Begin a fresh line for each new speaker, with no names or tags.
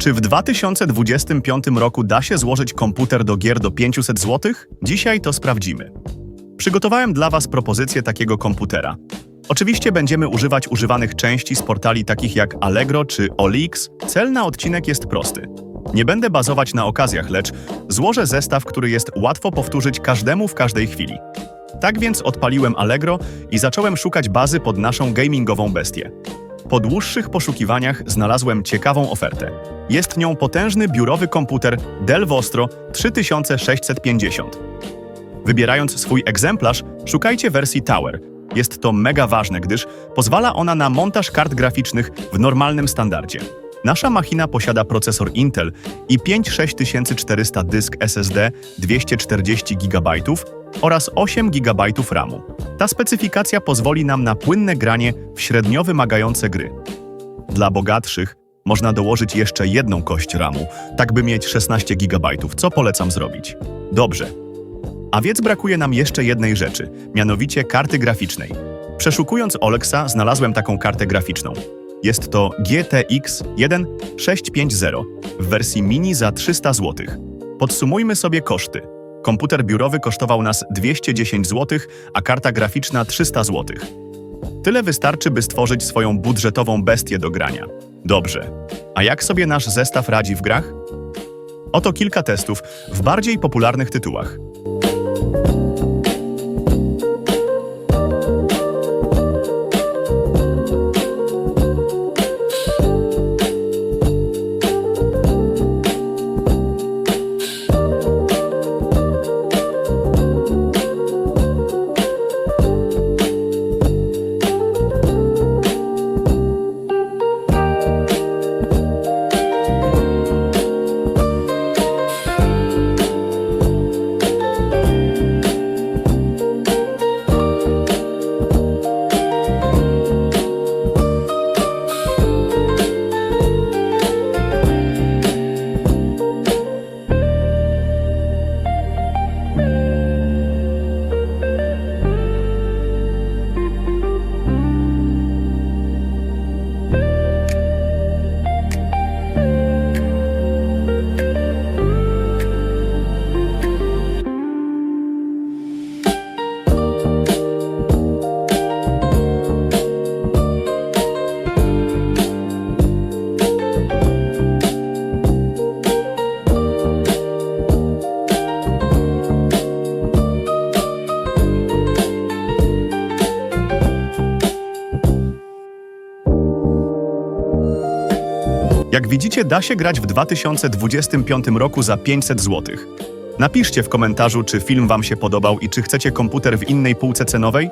Czy w 2025 roku da się złożyć komputer do gier do 500 zł? Dzisiaj to sprawdzimy. Przygotowałem dla Was propozycję takiego komputera. Oczywiście będziemy używać używanych części z portali takich jak Allegro czy OLX. Cel na odcinek jest prosty. Nie będę bazować na okazjach, lecz złożę zestaw, który jest łatwo powtórzyć każdemu w każdej chwili. Tak więc odpaliłem Allegro i zacząłem szukać bazy pod naszą gamingową bestię. Po dłuższych poszukiwaniach znalazłem ciekawą ofertę. Jest nią potężny biurowy komputer Dell Vostro 3650. Wybierając swój egzemplarz, szukajcie wersji Tower. Jest to mega ważne, gdyż pozwala ona na montaż kart graficznych w normalnym standardzie. Nasza machina posiada procesor Intel i 56400 dysk SSD 240 GB oraz 8 GB RAMu. Ta specyfikacja pozwoli nam na płynne granie w średnio wymagające gry. Dla bogatszych można dołożyć jeszcze jedną kość RAMu, tak by mieć 16 GB, co polecam zrobić. Dobrze. A więc brakuje nam jeszcze jednej rzeczy, mianowicie karty graficznej. Przeszukując Olexa znalazłem taką kartę graficzną. Jest to GTX 1650 w wersji mini za 300 zł. Podsumujmy sobie koszty. Komputer biurowy kosztował nas 210 zł, a karta graficzna 300 zł. Tyle wystarczy, by stworzyć swoją budżetową bestię do grania. Dobrze. A jak sobie nasz zestaw radzi w grach? Oto kilka testów w bardziej popularnych tytułach. Jak widzicie, da się grać w 2025 roku za 500 zł. Napiszcie w komentarzu, czy film Wam się podobał i czy chcecie komputer w innej półce cenowej.